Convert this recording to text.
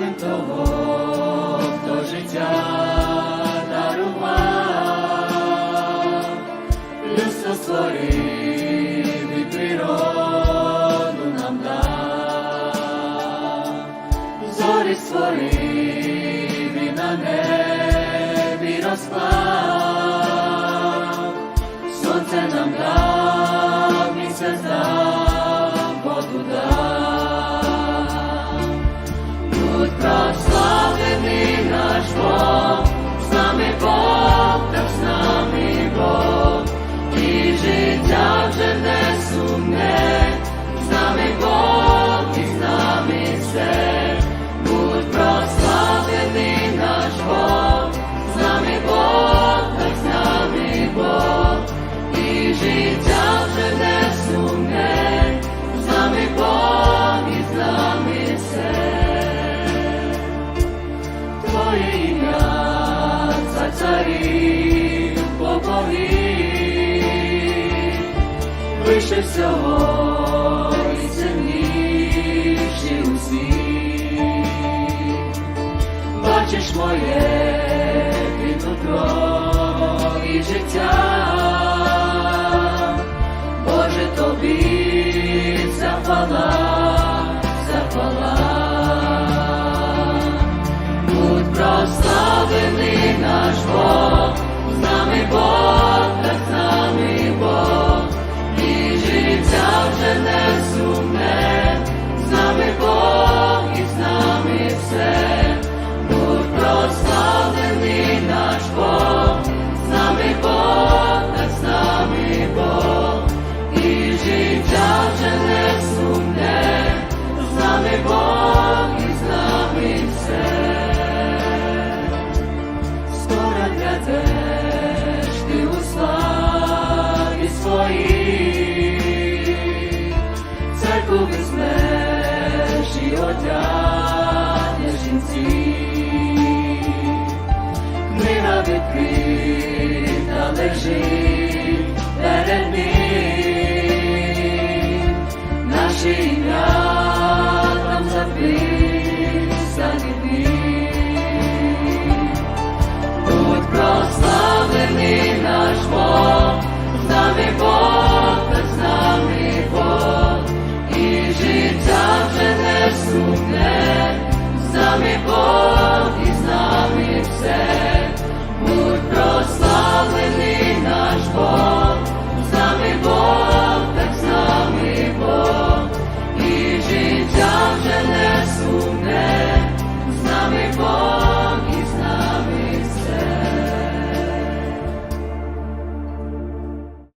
Славим того, хто життя дарував, людство створив і природу нам дав, зорі створив і на небі розпав. життя вже не сумне, з нами Бог і з за царів попові, вище всього і сильніші усі, бачиш моє, ти і життя. Захвала, захвала. Будь прославлений наш Бог, з нами Бог, лежить перед ним, наші будь прославлений наш Бог, з нами Бог, без нами Бог, і життя вже не сумне, Бог і з нами все.